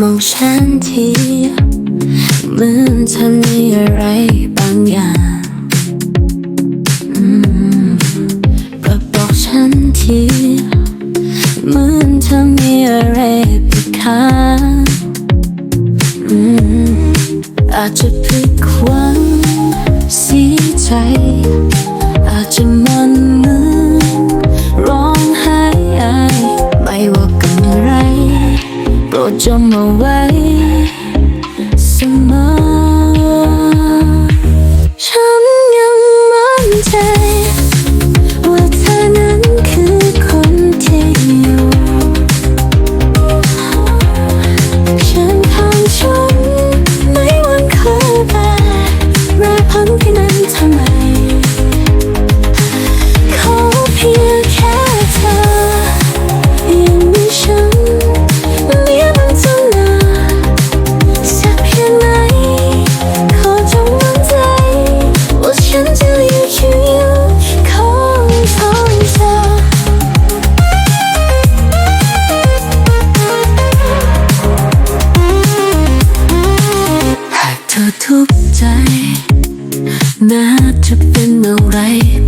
มองฉันทีเหมือนเธอมีอะไรบางอย่างโปรดบอกฉันทีเหมือนเธอมีอะไรผิดค้างอืมอาจจะผิดหวังเสียใจ ใจ น่าจะเป็นอะไร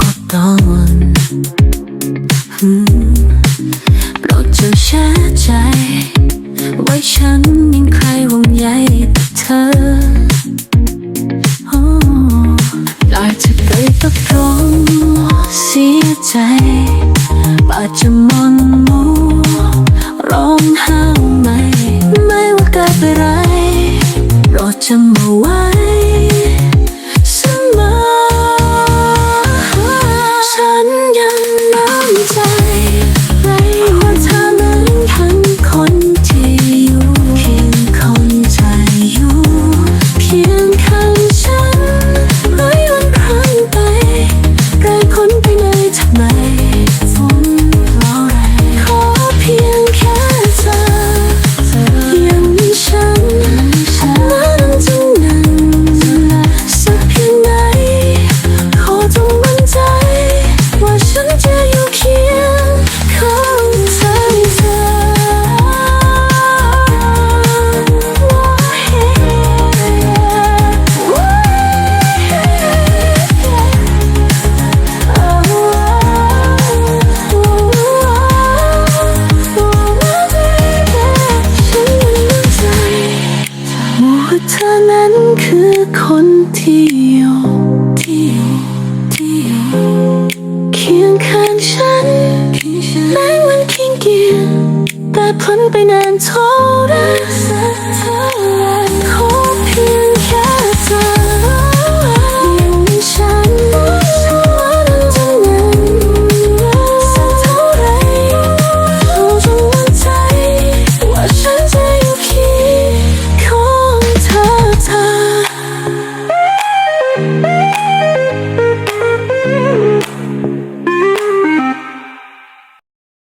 ก็ตอนโปรดจงแช่ใจ ไว้ฉันยังใครวงใยแต่เธอโอ้อาจจะเคยตกลงเสียใจอาจจะมอ ว่าเธอนั้นคือคนที่อยู่ที่ที่เคียงข้างฉันแม้วันเคียงเกียรแต่พ้นไปนานเท่าไร